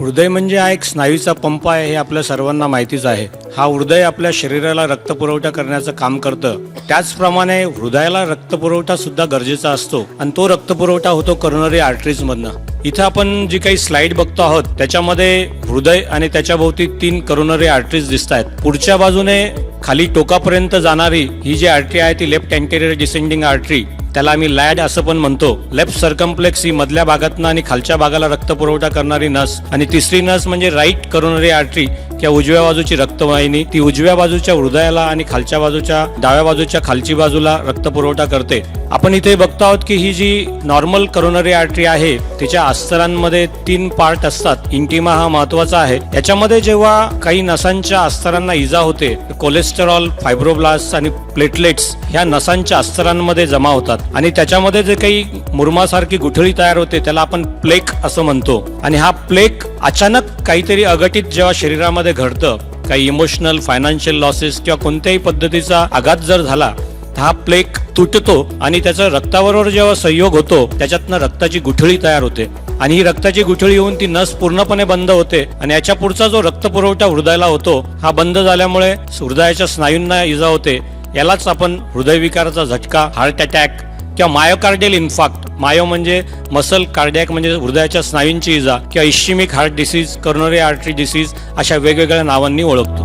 हृदय म्हणजे हा एक स्नायूचा पंप आहे हे आपल्या सर्वांना माहितीच आहे. हा हृदय आपल्या शरीराला रक्तपुरवठा करण्याचं काम करतं. त्याचप्रमाणे हृदयाला रक्तपुरवठा सुद्धा गरजेचा असतो आणि तो रक्तपुरवठा होतो करणारी आर्टरीज मधनं. इथं आपण जी काही स्लाइड बघतो आहोत त्याच्यामध्ये हृदय आणि त्याच्याभोवती तीन करोनरी आर्टरीज दिसत आहेत पुढच्या बाजूने खाली टोकापर्यंत जाणारी ही जी आर्टरी आहे ती लेफ्ट अँटेरियर डिसेंडिंग आर्टरी त्याला आम्ही लॅड असं पण म्हणतो. लेफ्ट सर्कम्प्लेक्स ही मधल्या भागातनं आणि खालच्या भागाला रक्तपुरवठा करणारी नस. आणि तिसरी नस म्हणजे राईट करोनरी आर्टरी. किंवा उजव्या बाजूची रक्तवाहिनी ती उजव्या बाजूच्या हृदयाला आणि खालच्या बाजूच्या डाव्या बाजूच्या खालची बाजूला रक्त पुरवठा करते. आपण इथे बघतो आहोत की ही जी नॉर्मल करोनरी आर्टरी आहे तिच्या अस्तरांमध्ये तीन पार्ट असतात. इंटिमा हा महत्त्वाचा आहे. याच्यामध्ये जेव्हा काही नसांच्या अस्तरांना इजा होते कोलेस्टेरॉल फायब्रोब्लास्ट आणि प्लेटलेट्स ह्या नसांच्या अस्तरांमध्ये जमा होतात. आणि त्याच्यामध्ये जे काही मुरमासारखी गुठळी तयार होते त्याला आपण प्लेक असं म्हणतो. आणि हा प्लेक अचानक काहीतरी अघटित जेव्हा शरीरामध्ये घडतं. काही इमोशनल फायनान्शियल लॉसेस किंवा कोणत्याही पद्धतीचा आघात जर झाला तर हा प्लेक तुटतो आणि त्याचा रक्ताबरोबर जेव्हा संयोग होतो त्याच्यातनं रक्ताची गुठळी तयार होते. आणि ही रक्ताची गुठळी येऊन ती नस पूर्णपणे बंद होते आणि याच्या पुढचा जो रक्तपुरवठा हृदयाला होतो हा बंद झाल्यामुळे हृदयाच्या स्नायूंना इजा होते. यालाच आपण हृदयविकाराचा झटका हार्ट अटॅक किंवा मायोकार्डियल इन्फाक्ट मायो म्हणजे मसल कार्डियक म्हणजे हृदयाच्या स्नायूंची इजा किंवा ischaemic heart disease coronary artery disease अशा वेगवेगळ्या नावांनी ओळखतो.